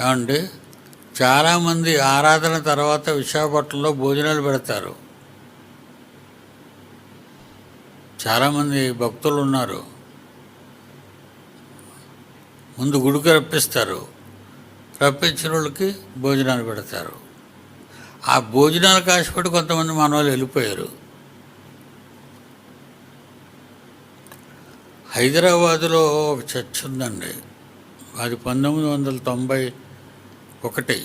ఏమండి? చాలామంది ఆరాధన తర్వాత విశాఖపట్నంలో భోజనాలు పెడతారు. చాలామంది భక్తులు ఉన్నారు. ముందు గుడికి రప్పిస్తారు. రప్పించిన వాళ్ళకి భోజనాలు పెడతారు. ఆ భోజనాలు కాసిపెట్టి కొంతమంది మనవాళ్ళు వెళ్ళిపోయారు. హైదరాబాదులో ఒక చర్చ్ ఉందండి. అది పంతొమ్మిది వందల తొంభై ఒకటి.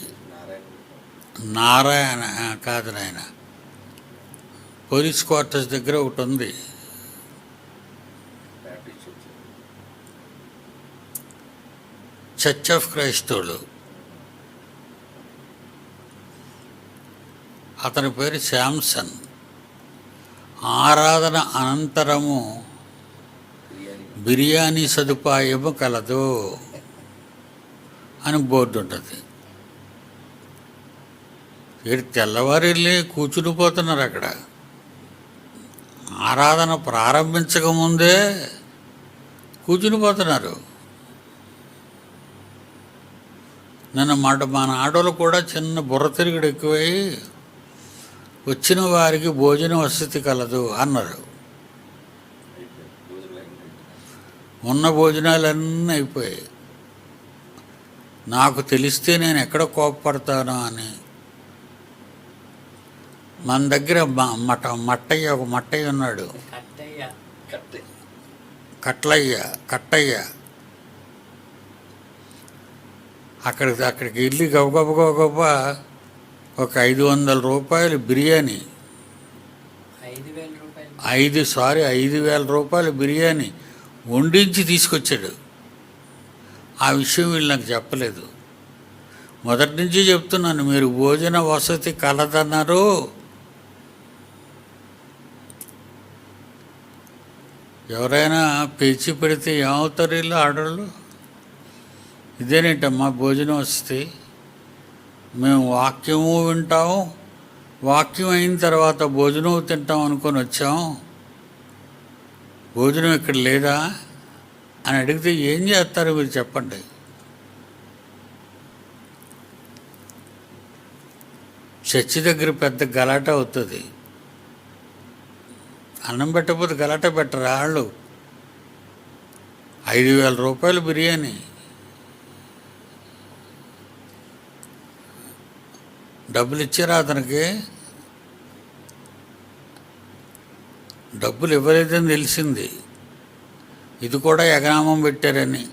నారాయణ కాదు నాయన. పోలీస్ క్వార్టర్స్ దగ్గర ఒకటి ఉంది చర్చ్ ఆఫ్ క్రైస్తవులు. అతని పేరు శాంసన్ ఆరాధన అనంతరము బిర్యానీ సదుపాయము కలదు అని బోర్డు ఉంటుంది వీరు తెల్లవారు వెళ్ళి కూర్చుని పోతున్నారు అక్కడ. ఆరాధన ప్రారంభించకముందే కూర్చుని పోతున్నారు. మాట మన ఆటోలు కూడా చిన్న బుర్ర తిరుగుడు ఎక్కువై వచ్చిన వారికి భోజన వసతి కలదు అన్నారు. ఉన్న భోజనాలన్నీ అయిపోయాయి. నాకు తెలిస్తే నేను ఎక్కడ కోపపడతానో అని మన దగ్గర మట మట్టయ్య ఒక మట్టయ్య ఉన్నాడు. కట్టయ్య. కట్లయ్య కట్టయ్య. అక్కడికి అక్కడికి వెళ్ళి గబగబ గబగబ ఒక ఐదు వందల రూపాయలు బిర్యానీ. ఐదు వేల రూపాయలు. ఐదు సారీ ఐదు వేల రూపాయల బిర్యానీ వండించి తీసుకొచ్చాడు. ఆ విషయం వీళ్ళు నాకు చెప్పలేదు. మొదటి నుంచి చెప్తున్నాను మీరు భోజన వసతి కలదన్నారు. ఎవరైనా పేచి పెడితే ఏమవుతారు ఇలా ఆడవాళ్ళు ఇదేనేంటమ్మా భోజనం వస్తే? మేము వాక్యము వింటాము వాక్యం అయిన తర్వాత భోజనం తింటాం అనుకొని వచ్చాం భోజనం ఇక్కడ లేదా? అని అడిగితే ఏం చేస్తారు మీరు చెప్పండి. చర్చి దగ్గర పెద్ద గలాట అవుతుంది. అన్నం పెట్టకపోతే గలాట పెట్టరు వాళ్ళు? ఐదు వేల రూపాయలు బిర్యానీ. డబ్బులు ఇచ్చారా అతనికి? డబ్బులు ఇవ్వలేదని తెలిసింది. ఇది కూడా ఎగనామం పెట్టారని.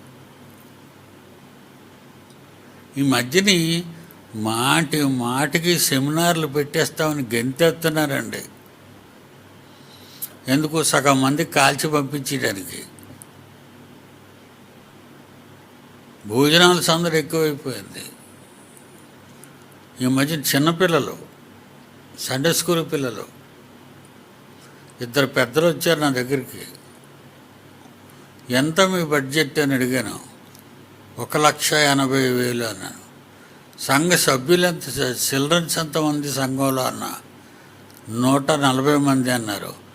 ఈ మధ్యని మాటి మాటికి సెమినార్లు పెట్టేస్తామని గెంతెత్తున్నారండి ఎందుకు సగం మంది కాల్చి పంపించడానికి భోజనాల సందడి ఎక్కువైపోయింది. ఈ మధ్య చిన్నపిల్లలు సండే స్కూల్ పిల్లలు ఇద్దరు పెద్దలు వచ్చారు నా దగ్గరికి. ఎంత మీ బడ్జెట్ అని అడిగాను. ఒక లక్ష ఎనభై వేలు అన్నాను. సంఘ సభ్యులు ఎంత చిల్డ్రన్స్ ఎంతమంది సంఘంలో అన్న. నూట నలభై మంది అన్నారు.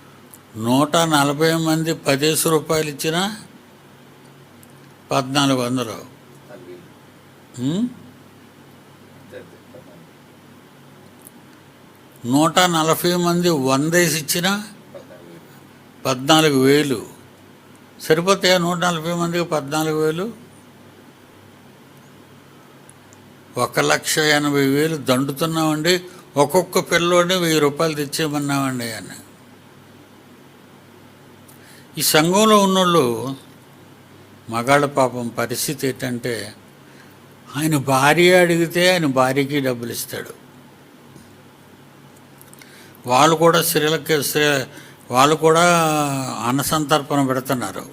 నూట నలభై మంది పదేసి రూపాయలు ఇచ్చినా పద్నాలుగు వందలు? నూట నలభై మంది వందేసి ఇచ్చినా పద్నాలుగు వేలు. సరిపోతాయా నూట నలభై మందికి పద్నాలుగు వేలు? ఒక లక్ష ఎనభై వేలు దండుతున్నామండి. ఒక్కొక్క పిల్లోడిని వెయ్యి రూపాయలు తెచ్చేయమన్నామండి అని. ఈ సంఘంలో ఉన్నోళ్ళు మగాళ్ళ పాపం పరిస్థితి ఏంటంటే ఆయన భార్య అడిగితే ఆయన భార్యకి డబ్బులు ఇస్తాడు. వాళ్ళు కూడా స్త్రీలకి వాళ్ళు కూడా అన్నసంతర్పణ పెడుతున్నారు.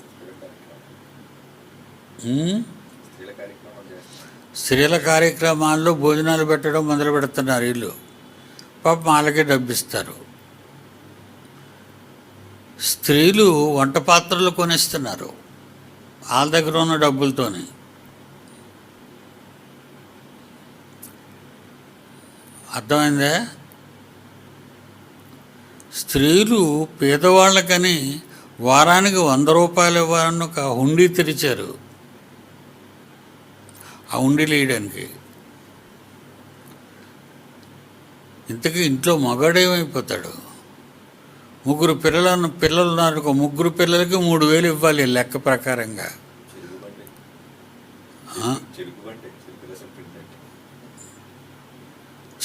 స్త్రీల కార్యక్రమాల్లో భోజనాలు పెట్టడం మొదలు పెడుతున్నారు వీళ్ళు. పాపం వాళ్ళకే డబ్బిస్తారు. స్త్రీలు వంట పాత్రలు కొనిస్తున్నారు. వాళ్ళ దగ్గర ఉన్న డబ్బులతోని. అర్థమైందా? స్త్రీలు పేదవాళ్ళకని వారానికి వంద రూపాయలు ఇవ్వాలని ఒక హుండీ తెరిచారు. ఆ హుండీలు వేయడానికి ఇంతకీ ఇంట్లో మగాడేమైపోతాడు? ముగ్గురు పిల్లలను పిల్లలు ఉన్నారు ముగ్గురు పిల్లలకి మూడు వేలు ఇవ్వాలి లెక్క ప్రకారంగా.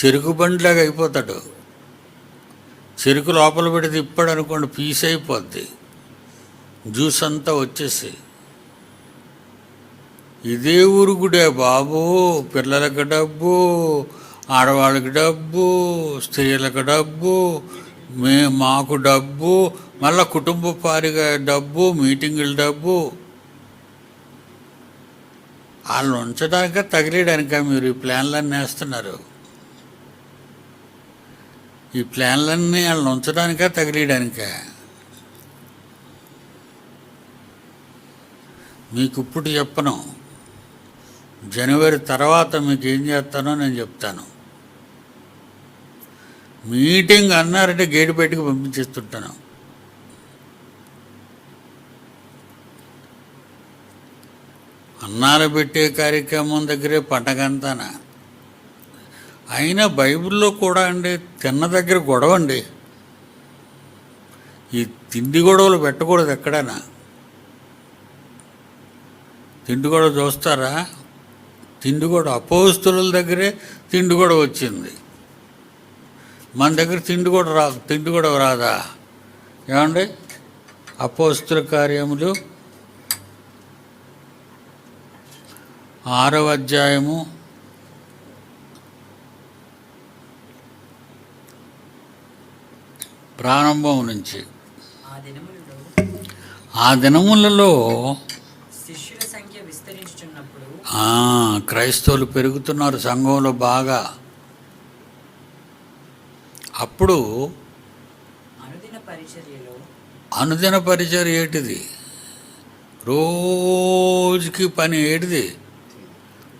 చెరుకు బండి బండిలాగా అయిపోతాడు. చెరుకు లోపల పెడితే తిప్పాడు అనుకోండి పీస్ అయిపోద్ది. జ్యూస్ అంతా వచ్చేసి. ఇదే ఊరుగుడే బాబు పిల్లలకు డబ్బు ఆడవాళ్ళకి డబ్బు స్త్రీలకు డబ్బు మే మాకు డబ్బు మళ్ళా కుటుంబ పారిగా డబ్బు మీటింగుల డబ్బు. వాళ్ళని ఉంచడానిక తగిలేయడానిక మీరు ఈ ప్లాన్లన్నీ వేస్తున్నారు? ఈ ప్లాన్లన్నీ వాళ్ళని ఉంచడానిక తగిలేయడానిక? మీకు ఇప్పుడు చెప్పను. జనవరి తర్వాత మీకు ఏం చేస్తానో నేను చెప్తాను. మీటింగ్ అన్నారంటే గేటు బయటకు పంపించేస్తుంటాను. అన్నాలు పెట్టే కార్యక్రమం దగ్గరే పండగంతానా. అయినా బైబిల్లో కూడా అండి తిన్న దగ్గర గొడవ అండి ఈ తిండి గొడవలు పెట్టకూడదు ఎక్కడైనా. తిండి గొడవ చూస్తారా? తిండి గొడవ అపోస్తుల దగ్గరే తిండి గొడవ వచ్చింది. మన దగ్గర తిండి కూడా రా తిండి గొడవ రాదా? ఏమండి? అపోస్తుల కార్యములు ఆరవ అధ్యాయము ప్రారంభం నుంచి. ఆ దినములలో క్రైస్తవులు పెరుగుతున్నారు సంఘంలో బాగా. అప్పుడు అనుదిన పరిచయం ఏటిది? రోజుకి పని ఏటిది?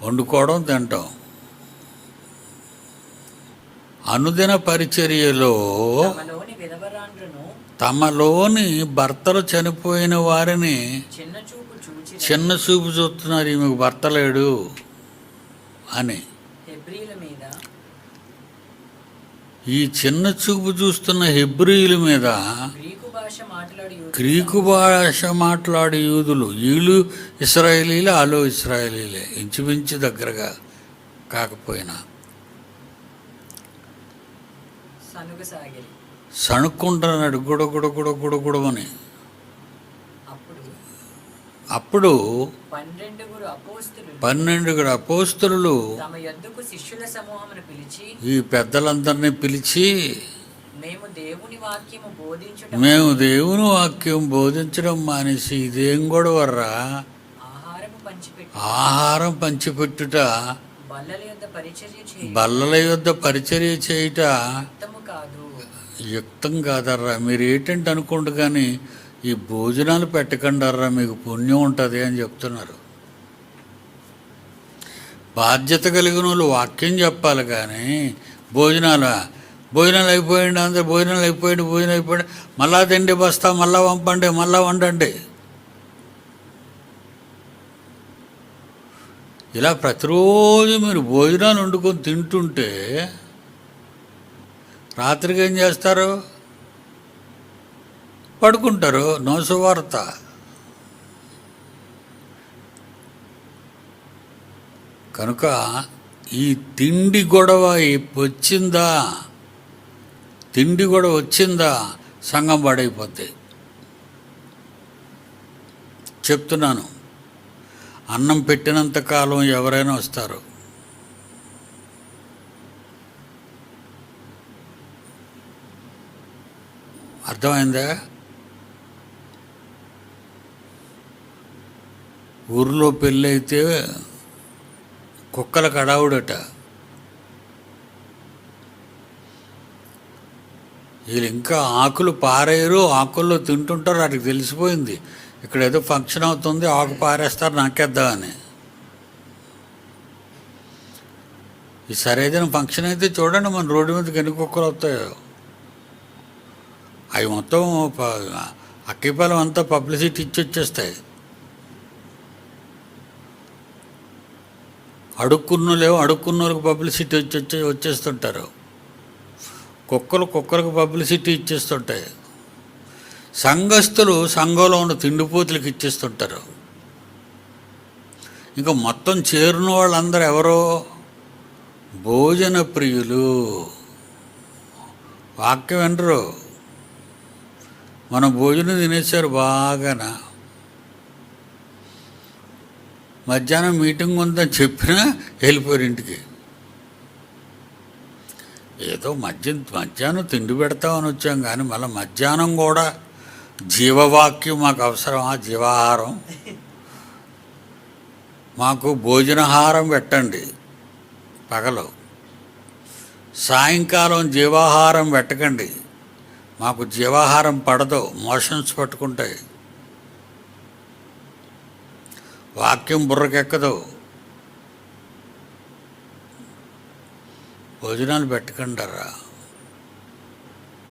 వండుకోవడం తింటాం అనుదిన పరిచర్యలో తమలోని భర్తలు చనిపోయిన వారిని చిన్న చూపు చూచి చిన్న చూపు చూస్తున్నారు ఈమెకు భర్త లేడు అని హెబ్రీల మీద ఈ చిన్న చూపు చూస్తున్న హెబ్రియుల మీద గ్రీకు భాష మాట్లాడి యూదులు వీళ్ళు ఇస్రాయేలీలే ఆలో ఇస్రాయేలీలే ఇంచుమించు దగ్గరగా కాకపోయినా. సనుగసాగిరి సణుక్కుంటున్నాడు గుడ గుడ గుడ గుడ గుడమని అప్పుడు పన్నెండుగురు అపోస్తులు ఈ పెద్దలందరినీ పిలిచి మేము దేవుని వాక్యం బోధించడం మానేసి ఇదేం గొడవర్రా? ఆహారం పంచిపెట్టుట బల్లల యొద్ద పరిచర్య చేయుట యుక్తం కాదర్రా. మీరు ఏంటంటే అనుకోండి కానీ ఈ భోజనాలు పెట్టకండర్రా మీకు పుణ్యం ఉంటుంది అని చెప్తున్నారు. బాధ్యత కలిగిన వాళ్ళు వాక్యం చెప్పాలి కానీ భోజనాలు భోజనాలు అయిపోయింది అందరు భోజనాలు అయిపోయింది భోజనం అయిపోయింది. మళ్ళా తిండి బస్తా మళ్ళా పంపండి మళ్ళా వండండి. ఇలా ప్రతిరోజు మీరు భోజనాలు వండుకొని తింటుంటే రాత్రికి ఏం చేస్తారు? పడుకుంటారు. నోసువార్త కనుక ఈ తిండి గొడవ వచ్చిందా తిండి గొడవ వచ్చిందా? సంఘం పడైపోద్ది చెప్తున్నాను. అన్నం పెట్టినంత కాలం ఎవరైనా వస్తారు. అర్థమైందా? ఊర్లో పెళ్ళైతే కుక్కల కడావుడట. వీళ్ళు ఇంకా ఆకులు పారేయరు ఆకుల్లో తింటుంటారు వాటికి తెలిసిపోయింది. ఇక్కడ ఏదో ఫంక్షన్ అవుతుంది ఆకు పారేస్తారు నాకేద్దామని. ఈ సరైన ఫంక్షన్ అయితే చూడండి మన రోడ్డు మీదకి ఎన్ని కుక్కలు వస్తాయో. అవి మొత్తం ప- అక్కిపాలెం అంతా పబ్లిసిటీ ఇచ్చి వచ్చేస్తాయి. అడుక్కున్నోళ్ళేమో అడుక్కున్నోళ్ళకి పబ్లిసిటీ వచ్చి వచ్చేస్తుంటారు. కుక్కలు కుక్కలకు పబ్లిసిటీ ఇచ్చేస్తుంటాయి. సంఘస్థులు సంఘంలో ఉన్న తిండిపోతులకు ఇచ్చేస్తుంటారు. ఇంకా మొత్తం చేరిన వాళ్ళందరూ ఎవరో? భోజన ప్రియులు. వాక్యం వినరు. మనం భోజనం తినేసారు బాగానా? మధ్యాహ్నం మీటింగ్ ఉందని చెప్పినా వెళ్ళిపోయారు ఇంటికి. ఏదో మధ్య మధ్యాహ్నం తిండి పెడతామని వచ్చాం కానీ మళ్ళీ మధ్యాహ్నం కూడా జీవవాక్యం మాకు అవసరమా జీవాహారం. మాకు భోజనహారం పెట్టండి పగలు. సాయంకాలం జీవాహారం పెట్టకండి మాకు జీవాహారం పడదు మోషన్స్ పట్టుకుంటాయి. వాక్యం బుర్రకెక్కదు. భోజనాలు పెట్టకండారా.